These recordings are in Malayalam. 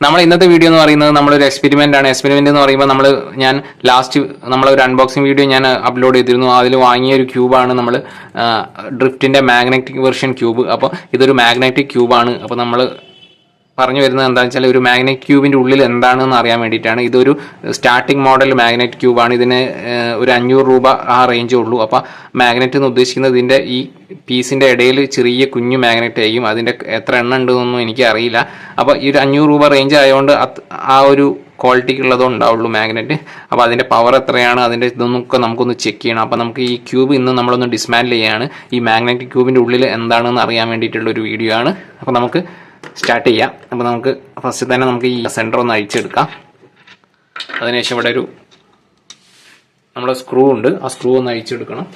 നമ്മൾ ഇന്നത്തെ വീഡിയോ എന്ന് പറയുന്നത് നമ്മളൊരു എക്സ്പെരിമെന്റ് ആണ്. എക്സ്പെരിമെന്റ് എന്ന് പറയുമ്പോൾ നമ്മൾ ഞാൻ ലാസ്റ്റ് നമ്മളൊരു അൺബോക്സിംഗ് വീഡിയോ ഞാൻ അപ്ലോഡ് ചെയ്തിരുന്നു. അതിൽ വാങ്ങിയ ഒരു ക്യൂബാണ് നമ്മൾ ഡ്രിഫ്റ്റിന്റെ മാഗ്നറ്റിക് വെർഷൻ ക്യൂബ് അപ്പോൾ ഇതൊരു മാഗ്നറ്റിക് ക്യൂബാണ് അപ്പോൾ നമ്മൾ പറഞ്ഞു വരുന്നത് എന്താണെന്ന് വെച്ചാൽ ഒരു മാഗ്നറ്റ് ക്യൂബിന്റെ ഉള്ളിൽ എന്താണെന്ന് അറിയാൻ വേണ്ടിയിട്ടാണ്. ഇതൊരു സ്റ്റാർട്ടിംഗ് മോഡൽ മാഗ്നറ്റ് ക്യൂബാണ് ഇതിന് ഒരു അഞ്ഞൂറ് രൂപ ആ റേഞ്ചേ ഉള്ളൂ. അപ്പോൾ മാഗ്നറ്റ് എന്ന് ഉദ്ദേശിക്കുന്നത് ഇതിന്റെ ഈ പീസിന്റെ ഇടയിൽ ചെറിയ കുഞ്ഞു മാഗ്നറ്റ് ആയിരിക്കും. അതിന്റെ എത്ര എണ്ണം ഉണ്ടെന്നൊന്നും എനിക്ക് അറിയില്ല. അപ്പോൾ ഈ ഒരു അഞ്ഞൂറ് രൂപ റേഞ്ച് ആയതുകൊണ്ട് ആ ഒരു ക്വാളിറ്റിക്ക് ഉള്ളതോ ഉണ്ടാവുള്ളൂ മാഗ്നറ്റ് അപ്പോൾ അതിന്റെ പവർ എത്രയാണ്? അതിന്റെ ഇതൊന്നൊക്കെ നമുക്കൊന്ന് ചെക്ക് ചെയ്യണം. അപ്പോൾ നമുക്ക് ഈ ക്യൂബ് ഇന്ന് നമ്മളൊന്ന് ഡിസ്മാൻഡിൽ ചെയ്യാണ്. ഈ മാഗ്നറ്റിക് ക്യൂബിന്റെ ഉള്ളിൽ എന്താണെന്ന് അറിയാൻ വേണ്ടിയിട്ടുള്ള ഒരു വീഡിയോ ആണ്. അപ്പോൾ നമുക്ക് സ്റ്റാർട്ട് ചെയ്യാം. അപ്പോൾ നമുക്ക് ഫസ്റ്റ് തന്നെ നമുക്ക് ഈ സെന്റർ ഒന്ന് അഴിച്ചെടുക്കാം. അതിനുശേഷം ഇവിടെ ഒരു നമ്മുടെ സ്ക്രൂ ഉണ്ട്. ആ സ്ക്രൂ ഒന്ന് അഴിച്ചെടുക്കണം.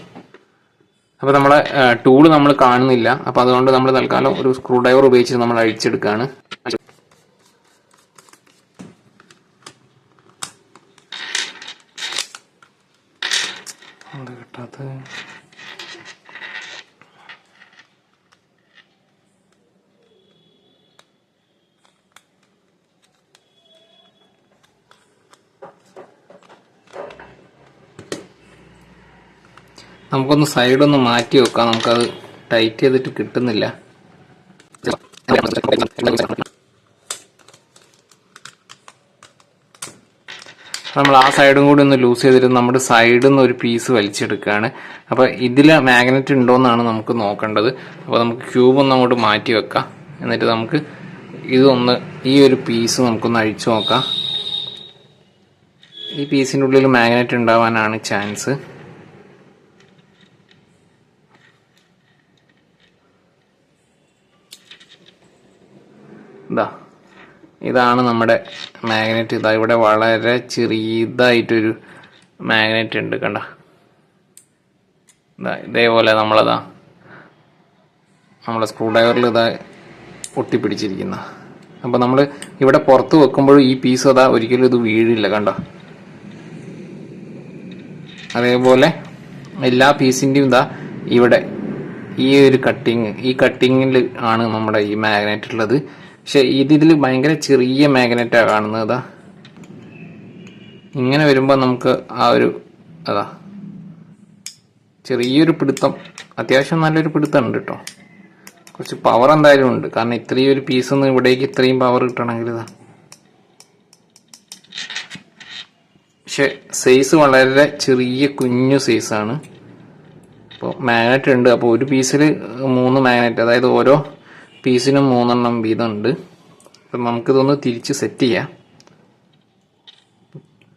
അപ്പോൾ നമ്മളെ ടൂൾ നമ്മൾ കാണുന്നില്ല. അപ്പോൾ അതുകൊണ്ട് നമ്മൾ തൽക്കാലം ഒരു സ്ക്രൂ ഡ്രൈവർ ഉപയോഗിച്ച് നമ്മൾ അഴിച്ചെടുക്കുകയാണ് എന്താ കിട്ടാത്തത് നമുക്കൊന്ന് ഒന്ന് മാറ്റി വെക്കാം. നമുക്കത് ടൈറ്റ് ചെയ്തിട്ട് കിട്ടുന്നില്ല. നമ്മൾ ആ സൈഡും കൂടി ഒന്ന് ലൂസ് ചെയ്തിട്ട് നമ്മുടെ സൈഡിൽ നിന്ന് ഒരു പീസ് വലിച്ചെടുക്കുകയാണ്. അപ്പോൾ ഇതിൽ മാഗ്നറ്റ് ഉണ്ടോയെന്നാണ് നമുക്ക് നോക്കേണ്ടത്. അപ്പോൾ നമുക്ക് ക്യൂബ് ഒന്ന് അങ്ങോട്ട് മാറ്റി വെക്കാം. എന്നിട്ട് നമുക്ക് ഇതൊന്ന് ഈ ഒരു പീസ് നമുക്കൊന്ന് അഴിച്ചു നോക്കാം. ഈ പീസിന്റെ ഉള്ളിൽ മാഗ്നറ്റ് ഉണ്ടാവാനാണ് ചാൻസ് ഇതാ ഇതാണ് നമ്മുടെ മാഗ്നറ്റ് ഇതാ ഇവിടെ വളരെ ചെറിയതായിട്ടൊരു മാഗ്നറ്റ് ഉണ്ട് കണ്ട. ഇതാ ഇതേപോലെ നമ്മളതാ നമ്മളെ സ്ക്രൂ ഡ്രൈവറിൽ ഇതാ ഒട്ടിപ്പിടിച്ചിരിക്കുന്ന അപ്പോൾ നമ്മൾ ഇവിടെ പുറത്ത് വെക്കുമ്പോഴും ഈ പീസ് അതാ ഒരിക്കലും ഇത് വീഴില്ല കണ്ടോ. അതേപോലെ എല്ലാ പീസിന്റെയും ഇതാ ഇവിടെ ഈ ഒരു കട്ടിങ് ഈ കട്ടിങ്ങിൽ ആണ് നമ്മുടെ ഈ മാഗ്നറ്റ് ഉള്ളത് പക്ഷെ ഇത് ഇതിൽ ഭയങ്കര ചെറിയ മാഗ്നറ്റാണ് കാണുന്നത് അതാ. ഇങ്ങനെ വരുമ്പോൾ നമുക്ക് ആ ഒരു അതാ. ചെറിയൊരു പിടുത്തം അത്യാവശ്യം നല്ലൊരു പിടുത്തം ഉണ്ട് കേട്ടോ കുറച്ച് പവർ എന്തായാലും ഉണ്ട്. കാരണം ഇത്രയും ഒരു പീസ് ഒന്ന് ഇവിടേക്ക് ഇത്രയും പവർ കിട്ടണമെങ്കിൽ ഇതാ. പക്ഷെ സൈസ് വളരെ ചെറിയ കുഞ്ഞു സൈസാണ് അപ്പോൾ മാഗ്നറ്റ് ഉണ്ട്. അപ്പോൾ ഒരു പീസിൽ മൂന്ന് മാഗ്നറ്റ് അതായത് ഓരോ പീസിനും മൂന്നെണ്ണം വീതം ഉണ്ട് അപ്പം നമുക്കിതൊന്ന് തിരിച്ച് സെറ്റ് ചെയ്യാം.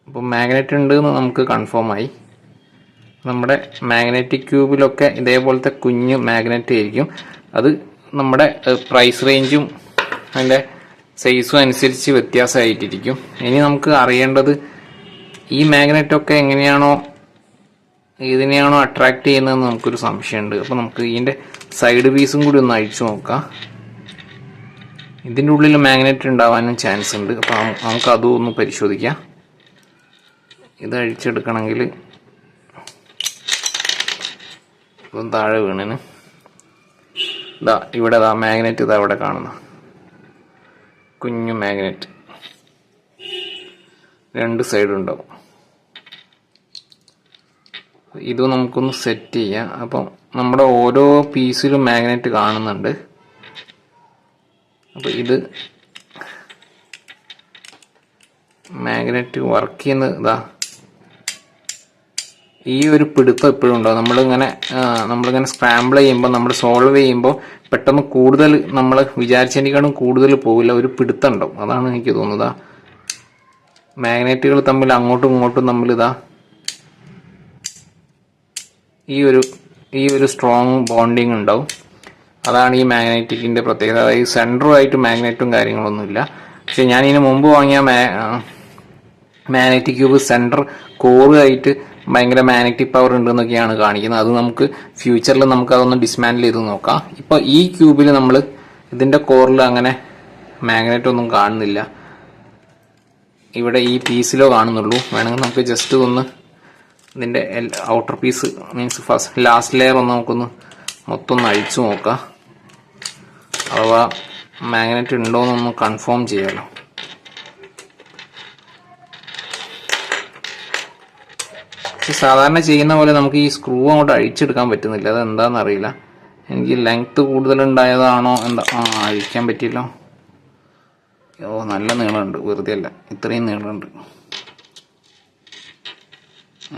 അപ്പം മാഗ്നറ്റ് ഉണ്ട് എന്ന് നമുക്ക് കൺഫേം ആയി. നമ്മുടെ മാഗ്നറ്റിക് ക്യൂബിലൊക്കെ ഇതേപോലത്തെ കുഞ്ഞ് മാഗ്നറ്റ് ആയിരിക്കും. അത് നമ്മുടെ പ്രൈസ് റേഞ്ചും അതിന്റെ സൈസും അനുസരിച്ച് വ്യത്യാസമായിട്ടിരിക്കും. ഇനി നമുക്ക് അറിയേണ്ടത് ഈ മാഗ്നറ്റൊക്കെ എങ്ങനെയാണോ ഇതിനെയാണോ അട്രാക്ട് ചെയ്യുന്നതെന്ന് നമുക്കൊരു സംശയമുണ്ട്. അപ്പോൾ നമുക്ക് ഇതിന്റെ സൈഡ് പീസും കൂടി ഒന്ന് അഴിച്ചു നോക്കാം. ഇതിന്റെ ഉള്ളിൽ മാഗ്നറ്റ് ഉണ്ടാവാനും ചാൻസ് ഉണ്ട്. അപ്പോൾ നമുക്ക് അതും ഒന്ന് പരിശോധിക്കാം. ഇത് അഴിച്ചെടുക്കണമെങ്കിൽ ഇപ്പം താഴെ വീണിന്. ഇതാ ഇവിടെ ഇതാ മാഗ്നറ്റ് ഇതാ ഇവിടെ കാണുന്നു. കുഞ്ഞു മാഗ്നറ്റ് രണ്ട് സൈഡ് ഉണ്ടാവും. ഇത് നമുക്കൊന്ന് സെറ്റ് ചെയ്യാം. അപ്പം നമ്മുടെ ഓരോ പീസിലും മാഗ്നറ്റ് കാണുന്നുണ്ട്. അപ്പോൾ ഇത് മാഗ്നറ്റ് വർക്ക് ചെയ്യുന്ന ഇതാ. ഈ ഒരു പിടുത്തം എപ്പോഴും ഉണ്ടാവും നമ്മളിങ്ങനെ നമ്മളിങ്ങനെ സ്ക്രാമ്പിൾ ചെയ്യുമ്പോൾ നമ്മൾ സോൾവ് ചെയ്യുമ്പോൾ പെട്ടെന്ന് കൂടുതൽ നമ്മൾ വിചാരിച്ചതിനേക്കാളും കൂടുതൽ പോവില്ല ഒരു പിടുത്തം ഉണ്ടാവും. അതാണ് എനിക്ക് തോന്നുന്നത്. മാഗ്നറ്റുകൾ തമ്മിൽ അങ്ങോട്ടും ഇങ്ങോട്ടും തമ്മിൽ ഇതാ ഈ ഒരു ഈ ഒരു സ്ട്രോങ് ബോണ്ടിങ് ഉണ്ടാവും. അതാണ് ഈ മാഗ്നറ്റിക്കിന്റെ പ്രത്യേകത. അതായത് സെന്ററുമായിട്ട് മാഗ്നറ്റും കാര്യങ്ങളൊന്നുമില്ല. പക്ഷെ ഞാൻ ഇതിന് മുമ്പ് വാങ്ങിയ മാഗ്നറ്റിക് ക്യൂബ് സെന്റർ കോറുമായിട്ട് ഭയങ്കര മാഗ്നറ്റിക് പവർ ഉണ്ടെന്നൊക്കെയാണ് കാണിക്കുന്നത്. അത് നമുക്ക് ഫ്യൂച്ചറിൽ നമുക്ക് അതൊന്ന് ഡിസ്മാൻഡിൽ ചെയ്ത് നോക്കാം. ഇപ്പോൾ ഈ ക്യൂബിൽ നമ്മൾ ഇതിന്റെ കോറിൽ അങ്ങനെ മാഗ്നറ്റ് ഒന്നും കാണുന്നില്ല. ഇവിടെ ഈ പീസിലോ കാണുന്നുള്ളൂ. വേണമെങ്കിൽ നമുക്ക് ജസ്റ്റ് ഒന്ന് ഇതിന്റെ outer piece means first last layer ഒന്ന് നമുക്കൊന്ന് മൊത്തം ഒന്ന് അഴിച്ചു നോക്കാം. അഥവാ മാഗ്നറ്റ് ഉണ്ടോ എന്നൊന്ന് കൺഫേം ചെയ്യാലോ സാധാരണ ചെയ്യുന്ന പോലെ നമുക്ക് ഈ സ്ക്രൂ അങ്ങോട്ട് അഴിച്ചെടുക്കാൻ പറ്റുന്നില്ല. അത് എന്താണെന്ന് അറിയില്ല എനിക്ക് ലെങ്ത് കൂടുതലുണ്ടായതാണോ എന്താ? ആ അഴിക്കാൻ പറ്റിയല്ലോ. ഓ നല്ല നീളമുണ്ട്. വെറുതെ അല്ല ഇത്രയും നീളമുണ്ട്.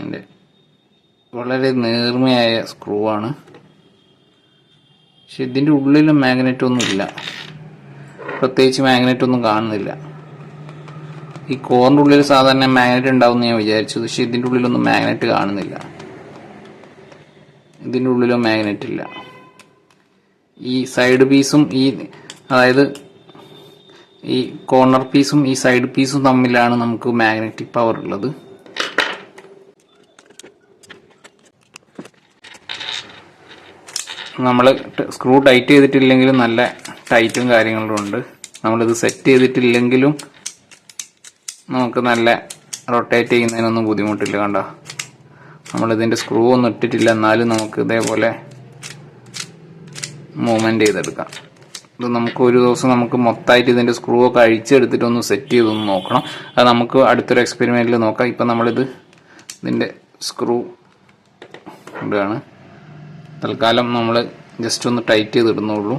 എന്റെ വളരെ നേർമയായ സ്ക്രൂ ആണ്. പക്ഷെ ഇതിന്റെ ഉള്ളിലും മാഗ്നറ്റ് ഒന്നും ഇല്ല. പ്രത്യേകിച്ച് മാഗ്നറ്റ് ഒന്നും കാണുന്നില്ല. ഈ കോറിന്റെ ഉള്ളിൽ സാധാരണ മാഗ്നറ്റ് ഉണ്ടാവും ഞാൻ വിചാരിച്ചു. പക്ഷെ ഇതിന്റെ ഉള്ളിലൊന്നും മാഗ്നറ്റ് കാണുന്നില്ല. ഇതിന്റെ ഉള്ളിലും മാഗ്നറ്റ് ഇല്ല. ഈ സൈഡ് പീസും ഈ അതായത് ഈ കോർണർ പീസും ഈ സൈഡ് പീസും തമ്മിലാണ് നമുക്ക് മാഗ്നറ്റിക് പവർ ഉള്ളത്. നമ്മൾ സ്ക്രൂ ടൈറ്റ് ചെയ്തിട്ടില്ലെങ്കിലും നല്ല ടൈറ്റും കാര്യങ്ങളും ഉണ്ട്. നമ്മളിത് സെറ്റ് ചെയ്തിട്ടില്ലെങ്കിലും നമുക്ക് നല്ല റൊട്ടേറ്റ് ചെയ്യുന്നതിനൊന്നും ബുദ്ധിമുട്ടില്ല കണ്ടോ? നമ്മളിതിന്റെ സ്ക്രൂ ഒന്നും ഇട്ടിട്ടില്ല. എന്നാലും നമുക്ക് ഇതേപോലെ മൂവ്മെന്റ് ചെയ്തെടുക്കാം. ഇത് നമുക്ക് ഒരു ദിവസം നമുക്ക് മൊത്തമായിട്ട് ഇതിന്റെ സ്ക്രൂ ഒക്കെ അഴിച്ചെടുത്തിട്ട് ഒന്ന് സെറ്റ് ചെയ്തൊന്ന് നോക്കണം. അത് നമുക്ക് അടുത്തൊരു എക്സ്പെരിമെന്റിൽ നോക്കാം. ഇപ്പം നമ്മളിത് ഇതിന്റെ സ്ക്രൂ ഇടുകയാണ്. തൽക്കാലം നമ്മൾ ജസ്റ്റ് ഒന്ന് ടൈറ്റ് ചെയ്തിടുന്നുള്ളൂ.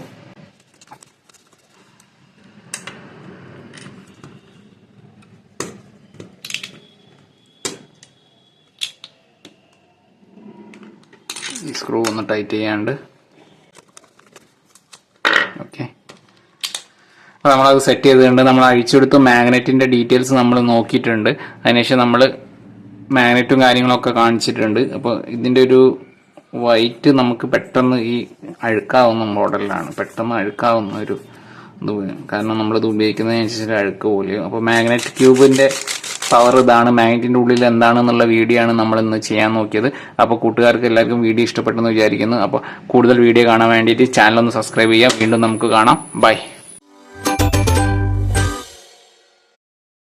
ഈ സ്ക്രൂ ഒന്ന് ടൈറ്റ് ചെയ്യാണ്ട്. ഓക്കെ അപ്പോൾ നമ്മളത് സെറ്റ് ചെയ്തിട്ടുണ്ട് നമ്മൾ അഴിച്ചെടുത്ത് മാഗ്നറ്റിന്റെ ഡീറ്റെയിൽസ് നമ്മൾ നോക്കിയിട്ടുണ്ട്. അതിനുശേഷം നമ്മൾ മാഗ്നറ്റും കാര്യങ്ങളൊക്കെ കാണിച്ചിട്ടുണ്ട്. അപ്പോൾ ഇതിന്റെ ഒരു വൈറ്റ് നമുക്ക് പെട്ടെന്ന് ഈ അഴുക്കാവുന്ന മോഡലിലാണ്. പെട്ടെന്ന് അഴുക്കാവുന്ന ഒരു ഇത് കാരണം നമ്മളിത് ഉപയോഗിക്കുന്നതിനനുസരിച്ച് അഴുക്ക് പോലെയും. അപ്പോൾ മാഗ്നറ്റ് ക്യൂബിന്റെ പവർ ഇതാണ്. മാഗ്നറ്റിന്റെ ഉള്ളിൽ എന്താണെന്നുള്ള വീഡിയോ ആണ് നമ്മൾ ഇന്ന് ചെയ്യാൻ നോക്കിയത്. അപ്പോൾ കൂട്ടുകാർക്ക് എല്ലാവർക്കും വീഡിയോ ഇഷ്ടപ്പെട്ടെന്ന് വിചാരിക്കുന്നു. അപ്പോൾ കൂടുതൽ വീഡിയോ കാണാൻ വേണ്ടിയിട്ട് ചാനൽ ഒന്ന് സബ്സ്ക്രൈബ് ചെയ്യാം വീണ്ടും നമുക്ക് കാണാം. ബൈ